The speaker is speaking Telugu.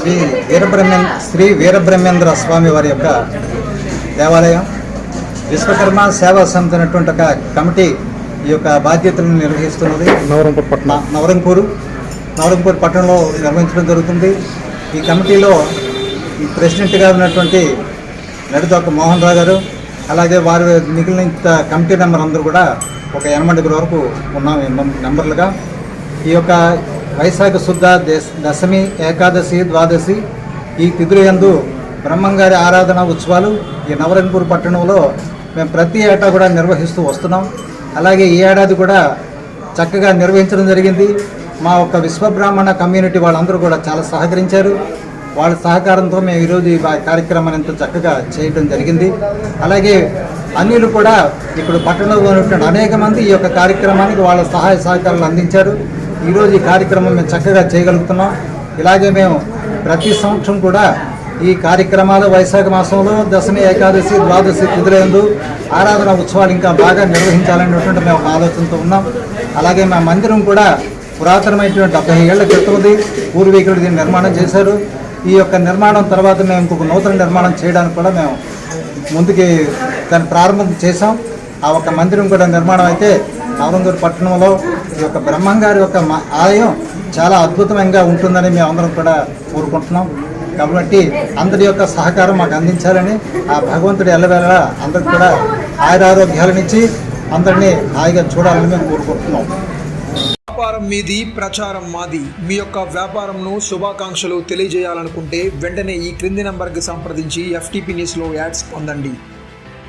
శ్రీ వీరబ్రహ్మ శ్రీ వీరబ్రహ్మేంద్ర స్వామి వారి యొక్క దేవాలయం. విశ్వకర్మ సేవా సమితి అనేటువంటి ఒక కమిటీ ఈ యొక్క బాధ్యతలను నిర్వహిస్తున్నది. నవరంపూర్ పట్నం న- నవరంపూరు. నవరంపూర్ పట్టణంలో నిర్వహించడం జరుగుతుంది. ఈ కమిటీలో ఈ ప్రెసిడెంట్గా ఉన్నటువంటి నడిదొక్క మోహన్ రావు గారు అలాగే వారి మిగిలిన కమిటీ నెంబర్ అందరూ కూడా ఒక ఎనమండుగురు వరకు ఉన్నాం నెంబర్లుగా ఈ యొక్క వైశాఖ శుద్ధ దశమి ఏకాదశి ద్వాదశి ఈ తిథులందు బ్రహ్మంగారి ఆరాధన ఉత్సవాలు ఈ నవరంగపూర్ పట్టణంలో మేము ప్రతి ఏటా కూడా నిర్వహిస్తూ వస్తున్నాం. అలాగే ఈ ఏడాది కూడా చక్కగా నిర్వహించడం జరిగింది. మా యొక్క విశ్వబ్రాహ్మణ కమ్యూనిటీ వాళ్ళందరూ కూడా చాలా సహకరించారు. వాళ్ళ సహకారంతో మేము ఈరోజు ఈ కార్యక్రమాన్ని ఎంతో చక్కగా చేయడం జరిగింది. అలాగే అన్యులు కూడా ఇప్పుడు పట్టణంలో ఉన్నటువంటి అనేక మంది ఈ యొక్క కార్యక్రమానికి వాళ్ళ సహాయ సహకారాలు అందించారు. ఈరోజు ఈ కార్యక్రమం మేము చక్కగా చేయగలుగుతున్నాం. ఇలాగే మేము ప్రతి సంవత్సరం కూడా ఈ కార్యక్రమాలు వైశాఖ మాసంలో దశమి ఏకాదశి ద్వాదశి కుదిరేందు ఆరాధన ఉత్సవాలు ఇంకా బాగా నిర్వహించాలనేటువంటి మేము ఆలోచనతో ఉన్నాం. అలాగే మా మందిరం కూడా పురాతనమైనటువంటి డెబ్బై ఏళ్ళ క్రితంది పూర్వీకులు దీన్ని నిర్మాణం చేశారు. ఈ యొక్క నిర్మాణం తర్వాత మేము ఇంకొక నూతన నిర్మాణం చేయడానికి కూడా మేము ముందుకి దాన్ని ప్రారంభం చేసాం ఆ ఒక మందిరం కూడా నిర్మాణం అయితే నవరంగూరు పట్టణంలో ఈ యొక్క బ్రహ్మంగారి యొక్క ఆలయం చాలా అద్భుతంగా ఉంటుందని మేము అందరం కూడా కోరుకుంటున్నాం. కాబట్టి అందరి యొక్క సహకారం మాకు అందించాలని ఆ భగవంతుడు ఎల్లవేళ అందరికి కూడా ఆయురారోగ్యాలనిచ్చి అందరినీ హాయిగా చూడాలని మేము కోరుకుంటున్నాం. వ్యాపారం మీది ప్రచారం మాది. మీ యొక్క వ్యాపారంను శుభాకాంక్షలు తెలియజేయాలనుకుంటే వెంటనే ఈ క్రింది నంబర్కి సంప్రదించి ఎఫ్టీపీ న్యూస్లో యాడ్స్ పొందండి.